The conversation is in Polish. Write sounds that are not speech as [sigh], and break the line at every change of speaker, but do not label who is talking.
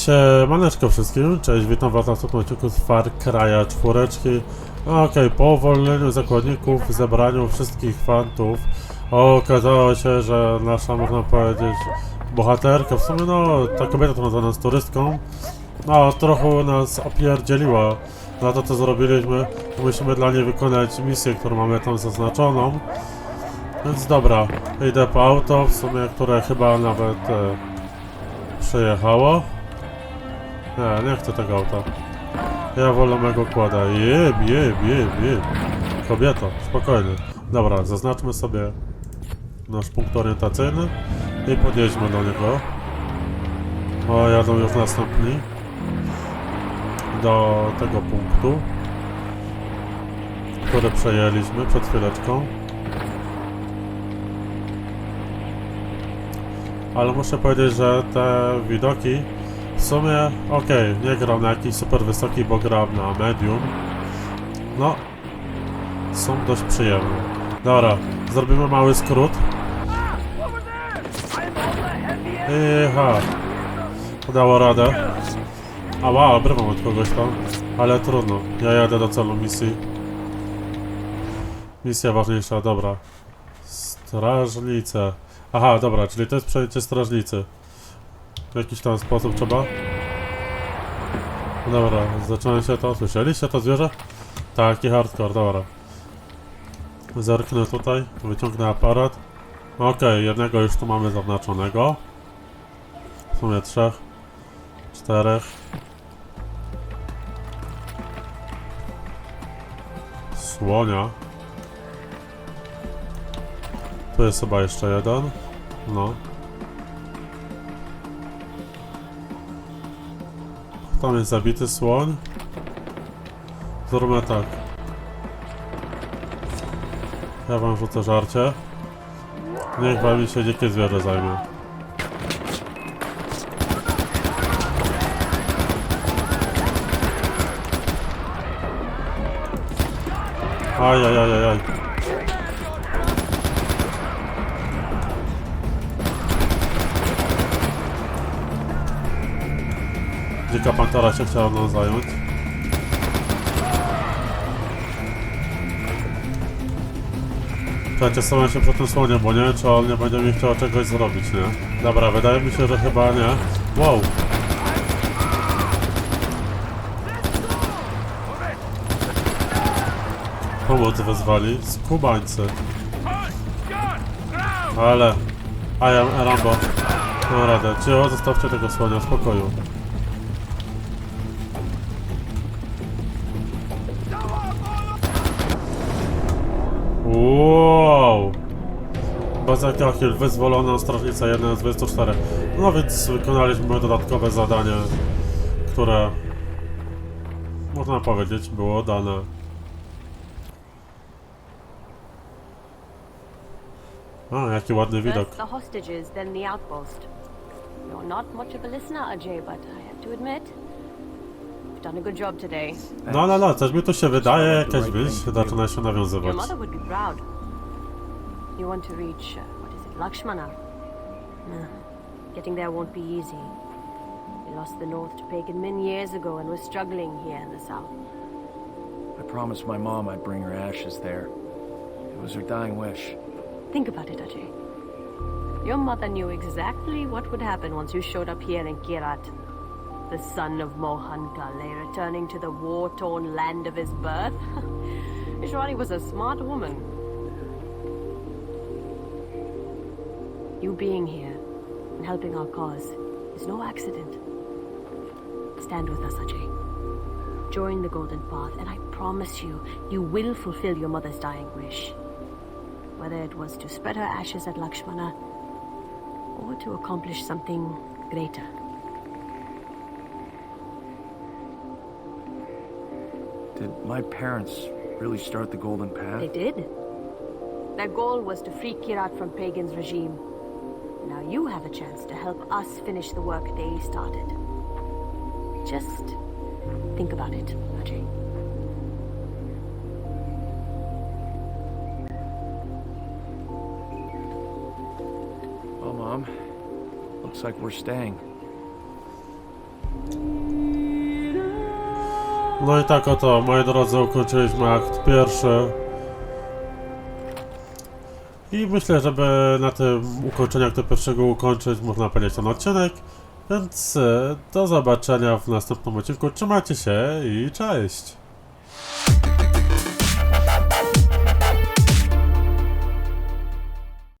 Siemaneczko wszystkim, cześć, witam was na następnym odcinku z Far Cry'a czwóreczki. Okej, po uwolnieniu zakładników, zebraniu wszystkich fantów, okazało się, że nasza, można powiedzieć, bohaterka, w sumie no, ta kobieta to nazwana jest turystką, no, trochę nas opierdzieliła na to, co zrobiliśmy. Musimy dla niej wykonać misję, którą mamy tam zaznaczoną. Więc dobra, idę po auto, w sumie, które chyba nawet e, przejechało. Nie, nie chcę tego auta. Ja wolę mego kłada. Jeb, jeb, jeb, jeb. Kobieto, spokojnie. Dobra, zaznaczmy sobie nasz punkt orientacyjny i podjedźmy do niego. O, jadą już następni. Do tego punktu, który przejęliśmy przed chwileczką. Ale muszę powiedzieć, że te widoki w sumie, okej, nie gram na jakiś super wysoki, bo gram na medium. No, są dość przyjemne. Dobra, zrobimy mały skrót. Iha, udało radę. Ała, obrywam od kogoś tam, ale trudno. Ja jadę do celu misji. Misja ważniejsza, dobra. Strażnice. Aha, dobra, czyli to jest przejęcie strażnicy. W jakiś tam sposób trzeba? No Dobra, zacząłem się to. Słyszeliście to zwierzę? Taki hardcore, dobra. Zerknę tutaj, wyciągnę aparat. Okej, jednego już tu mamy zaznaczonego. W sumie trzech, czterech. Słonia. Tu jest chyba jeszcze jeden. No. Tam jest zabity słoń. Zróbmy tak. Ja wam rzucę żarcie. Niech wami się dzikie zwierzę zajmie. Ajajajajaj. Dzika pantera się chciała zająć. Słuchajcie, stawiam się przy tym słonie, bo nie wiem, czy on nie będzie mi chciał czegoś zrobić, nie? Dobra, wydaje mi się, że chyba nie. Wow! Pomoc wezwali. Skubańcy. Ale... A ja, Rambo. No radę. Cio, zostawcie tego słonia w spokoju. Wow! Bazeka Hill, wyzwolona strażnica 1 z 24. No więc wykonaliśmy dodatkowe zadanie, które można powiedzieć było dane. A, jaki ładny widok.
First the hostages, then the outpost. You're not much of a listener, Ajay, but I have to admit, you've done a good job today.
No, no, no, coś mi tu się wydaje, jakaś wieś zaczyna się
Your
nawiązywać.
mother would be proud. You want to reach, uh, what is it, Lakshmana? No, getting there won't be easy. We lost the north to pagan men years ago and we're struggling here in the south.
I promised my mom I'd bring her ashes there. It was her dying wish.
Think about it, Ajay. Your mother knew exactly what would happen once you showed up here in Kirat. The son of Mohan Kale returning to the war-torn land of his birth. [laughs] Ishwari was a smart woman. You being here and helping our cause is no accident. Stand with us, Ajay. Join the Golden Path, and I promise you, you will fulfill your mother's dying wish whether it was to spread her ashes at Lakshmana or to accomplish something greater.
Did my parents really start the Golden Path?
They did. Their goal was to free Kirat from Pagan's regime. Now you have a chance to help us finish the work they started. Just think about it, Ajay.
Well, Mom, looks like we're staying.
No i tak oto, moi drodzy, ukończyliśmy akt pierwszy. I myślę, żeby na tym ukończeniu aktu pierwszego ukończyć, można powiedzieć ten odcinek. Więc e, do zobaczenia w następnym odcinku. Trzymajcie się i cześć!